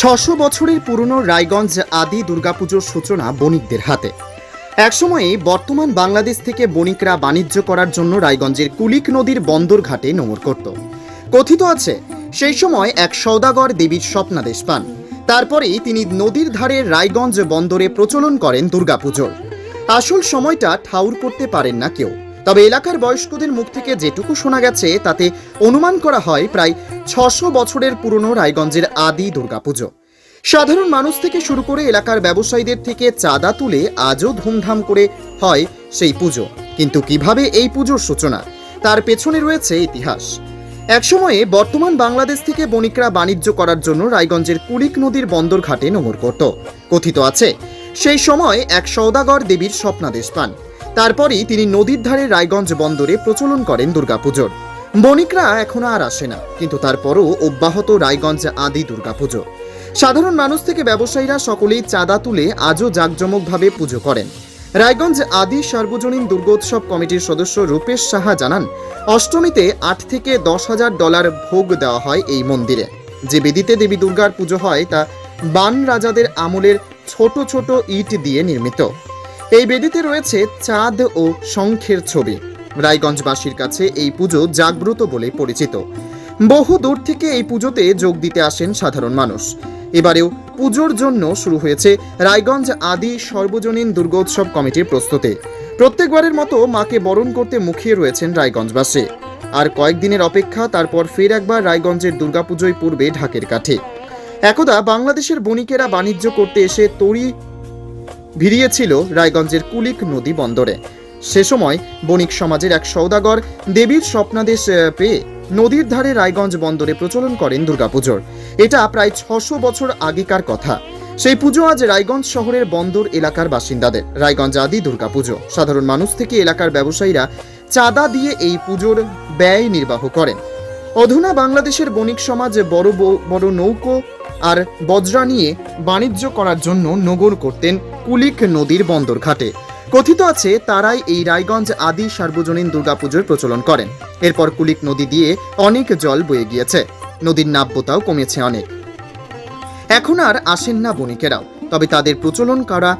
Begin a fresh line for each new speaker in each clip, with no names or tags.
ছশো বছরের পুরনো রায়গঞ্জ আদি দুর্গাপুজোর সূচনা বণিকদের হাতে। একসময়ে বর্তমান বাংলাদেশ থেকে বণিকরা বাণিজ্য করার জন্য রায়গঞ্জের কুলিক নদীর বন্দর ঘাটে নোঙর করত। কথিত আছে, সেই সময় এক সৌদাগর দেবীর স্বপ্নাদেশ পান। তারপরেই তিনি নদীর ধারে রায়গঞ্জ বন্দরে প্রচলন করেন দুর্গাপুজোর। আসল সময়টা ঠাউর করতে পারেন না কেউ। তবে এলাকার বয়স্কদের মুখ থেকে যেটুকু শোনা গেছে, তাতে অনুমান করা হয় প্রায় ছশো বছরের পুরনো রায়গঞ্জের আদি দুর্গাপুজো। সাধারণ মানুষ থেকে শুরু করে এলাকার ব্যবসায়ীদের থেকে চাঁদা তুলে আজও ধুমধাম করে হয় সেই পুজো। কিন্তু কীভাবে এই পুজোর সূচনা, তার পেছনে রয়েছে ইতিহাস। একসময়ে বর্তমান বাংলাদেশ থেকে বণিকরা বাণিজ্য করার জন্য রায়গঞ্জের কুলিক নদীর বন্দর ঘাটে নোঙর করত। কথিত আছে, সেই সময় এক সৌদাগর দেবীর স্বপ্নাদেশ পান। তারপরেই তিনি নদীর ধারে রায়গঞ্জ বন্দরে প্রচলন করেন দুর্গাপুজোর। বণিকরা এখন আর আসে না, কিন্তু তারপরও অব্যাহত রায়গঞ্জ আদি দুর্গাপুজো। সাধারণ মানুষ থেকে ব্যবসায়ীরা সকলেই চাঁদা তুলে আজও জাঁকজমকভাবে পুজো করেন। রায়গঞ্জ আদি সার্বজনীন দুর্গোৎসব কমিটির সদস্য রূপেশ সাহা জানান, অষ্টমীতে আট থেকে দশ হাজার ডলার ভোগ দেওয়া হয় এই মন্দিরে। যে বেদিতে দেবী দুর্গার পুজো হয় তা বান রাজাদের আমলের ছোট ছোট ইট দিয়ে নির্মিত। এই বেদিতে রয়েছে চাঁদ ও শঙ্খের ছবি। রায়গঞ্জবাসীর কাছে এই পুজো জাগ্রত বলে পরিচিত। বহু দূর থেকে এই পুজোতে যোগ দিতে আসেন সাধারণ মানুষ। এবারেও পুজোর জন্য শুরু হয়েছে রায়গঞ্জ আদি সর্বজনীন দুর্গোৎসব কমিটির প্রস্তুতি। প্রত্যেকবারের মতো মাকে বরণ করতে মুখিয়ে রয়েছেন রায়গঞ্জবাসী। আর কয়েকদিনের অপেক্ষা তারপর ফের একবার রায়গঞ্জের দুর্গাপুজোয় পূর্বে ঢাকের কাঠে। একদা বাংলাদেশের বণিকেরা বাণিজ্য করতে এসে তরি ভিড়িয়েছিল রায়গঞ্জের কুলিক নদী বন্দরে। সে সময় বণিক সমাজের এক সৌদাগর দেবীর স্বপ্নাদেশ পেয়ে নদীর ধারে রায়গঞ্জ বন্দরে প্রচলন করেন দুর্গাপুজোর। এটা প্রায় ছশো বছর আগেকার কথা। সেই পুজো আজ রায়গঞ্জ শহরের বন্দর এলাকার বাসিন্দাদের। রায়গঞ্জ আদি দুর্গাপুজো। সাধারণ মানুষ থেকে এলাকার ব্যবসায়ীরা চাঁদা দিয়ে এই পুজোর ব্যয় নির্বাহ করেন। অধুনা বাংলাদেশের বণিক সমাজ বড় বড় নৌকো আর বজ্রা নিয়ে বাণিজ্য করার জন্য নগর করতেন কুলিক নদীর বন্দর ঘাটে। কথিত আছে, তারাই এই রায়গঞ্জ আদি সার্বজনীন দুর্গাপুজোর প্রচলন করেন। এরপর কুলিক নদী দিয়ে অনেক জল বয়ে গিয়েছে। নদীর নাব্যতাও কমেছে অনেক। এখন আর আসেন না বণিকেরাও। তবে তাদের প্রচলন করা,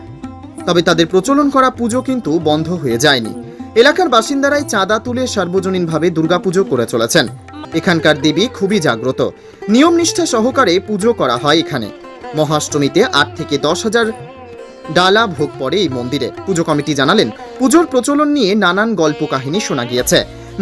তবে তাদের প্রচলন করা পুজো কিন্তু বন্ধ হয়ে যায়নি। এলাকার বাসিন্দারাই চাঁদা তুলে সার্বজনীনভাবে দুর্গাপুজো করে চলেছেন। এখানকার দেবী খুবই জাগ্রত। নিয়ম নিষ্ঠা সহকারে পুজো করা হয় এখানে। মহাষ্টমীতে আট থেকে দশ হাজার ডালা ভোগ পড়ে এই মন্দিরে। পুজো কমিটি জানালেন, পুজোর প্রচলন নিয়ে নানান গল্প কাহিনী শোনা গিয়েছে।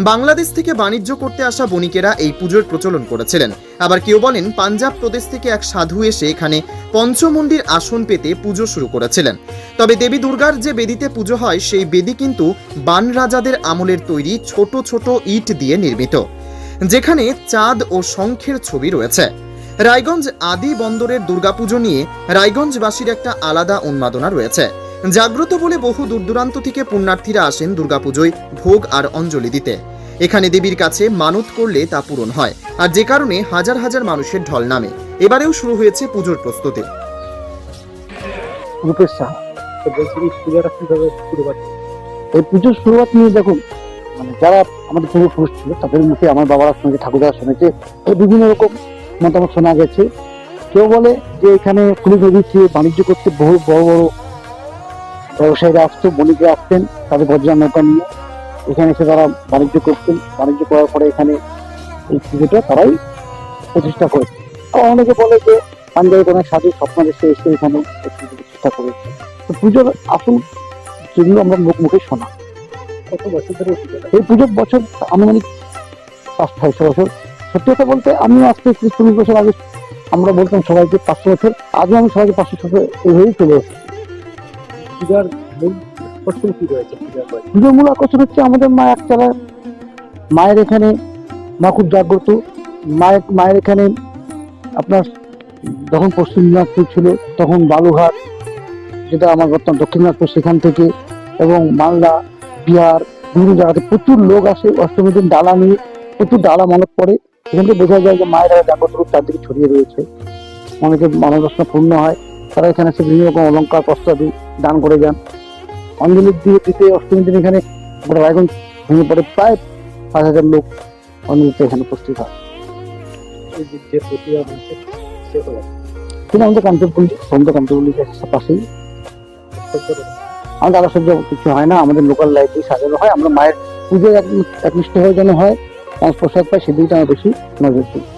বাংলাদেশ থেকে বাণিজ্য করতে আসা বণিকেরা এই পুজোর প্রচলন করেছিলেন। আবার কেউ বলেন, পাঞ্জাব প্রদেশ থেকে এক সাধু এসে এখানে পঞ্চমন্দির আসন পেতে পুজো শুরু করেছিলেন। তবে দেবী দুর্গার যে বেদিতে পুজো হয়, সেই বেদি কিন্তু বান রাজাদের আমলের তৈরি ছোট ছোট ইট দিয়ে নির্মিত, যেখানে চাঁদ ও শঙ্খের ছবি রয়েছে। রায়গঞ্জ আদি বন্দরের দুর্গাপুজো নিয়ে রায়গঞ্জবাসীর একটা আলাদা উন্মাদনা রয়েছে। জাগ্রত বলে বহু দূর দূরান্ত থেকে পুণ্যার্থীরা আসেন দুর্গাপুজোয় ভোগ আর অঞ্জলি দিতে। এখানে দেবীর কাছে মানত করলে তা পূরণ হয়, আর যে কারণে হাজার হাজার মানুষের ঢল নামে। এবারেও শুরু হয়েছে পুজোর প্রস্তুতি।
এই
পুজোর শুরুয়াত নিয়ে দেখুন মানে যারা আমাদের পূর্বপুরুষ ছিল, তাদের মুখে আমার বাবারা শুনেছে, ঠাকুরদারা শুনেছে বিভিন্ন রকম মতামত শোনা গেছে। কেউ বলে যে এখানে কুলি নদীতে বাণিজ্য করতে বহু বড় বড় ব্যবসায়ীরা আসতো বণিকরা আসতেন তাদের বজ্রা নৌকা নিয়ে। এখানে এসে তারা বাণিজ্য করতেন বাণিজ্য করার পরে এখানে এই পুজোটা তারাই প্রতিষ্ঠা করেছে। আবার অনেকে বলে যে পাঞ্জাবি কোনো সাধু স্বপ্ন দেশে এসে এখানে প্রতিষ্ঠা করেছে। তো পুজোর আসল যেগুলো আমরা মুখ মুখে শোনা।
কত বছর ধরে এই
এই পুজোর বছর আনুমানিক পাঁচ ছয়শো বছর সত্যি কথা বলতে আমি আজ থেকে ত্রিশ চল্লিশ বছর আগে আমরা বলতাম সবাইকে পাঁচশো বছর আজও আমি সবাইকে পাঁচশো বছর এইভাবেই চলে এসেছি।
পূজার মূল আকর্ষণ কি রয়েছে পূজার
পুজোর মূল আকর্ষণ হচ্ছে আমাদের মা একচালা মায়ের এখানে মা খুব জাগ্রত মায়ের মায়ের এখানে আপনার যখন পশ্চিম দিনাজপুর ছিল তখন বালুঘাট যেটা আমার বর্তমান দক্ষিণ দিনাজপুর সেখান থেকে এবং মালদা বিহার বিভিন্ন জায়গাতে প্রচুর লোক আসে অষ্টমীর দিন ডালা নিয়ে প্রচুর ডালা মনে পড়ে। এখান থেকে বোঝা যায় যে মায়ের জাগ্রত রূপ চারদিকে ছড়িয়ে রয়েছে। অনেকে মনোবাসনা পূর্ণ হয় তারা এখানে এসে বিভিন্ন রকম অলঙ্কার প্রস্তাবী দান করে যান। অঞ্জলি দিয়ে দিতে অষ্টমী দিন এখানে গোটা রায়গঞ্জ ভেঙে পড়ে প্রায় পাঁচ হাজার লোক অঞ্জলিতে এখানে উপস্থিত হয়। আমাদের কাঞ্চনপল্লী সমুদ্র কাঞ্চনপল্লী পাশেই। আমাদের আলাসজ্জা কিছু হয় না আমাদের লোকাল লাইব্রেরি সাজানো হয় আমরা মায়ের পুজোর এক- একনিষ্ঠ হয়ে যেন হয়। ট্রান্সপ্রসাদ পাই সেদিকটা আমরা বেশি নজর দিই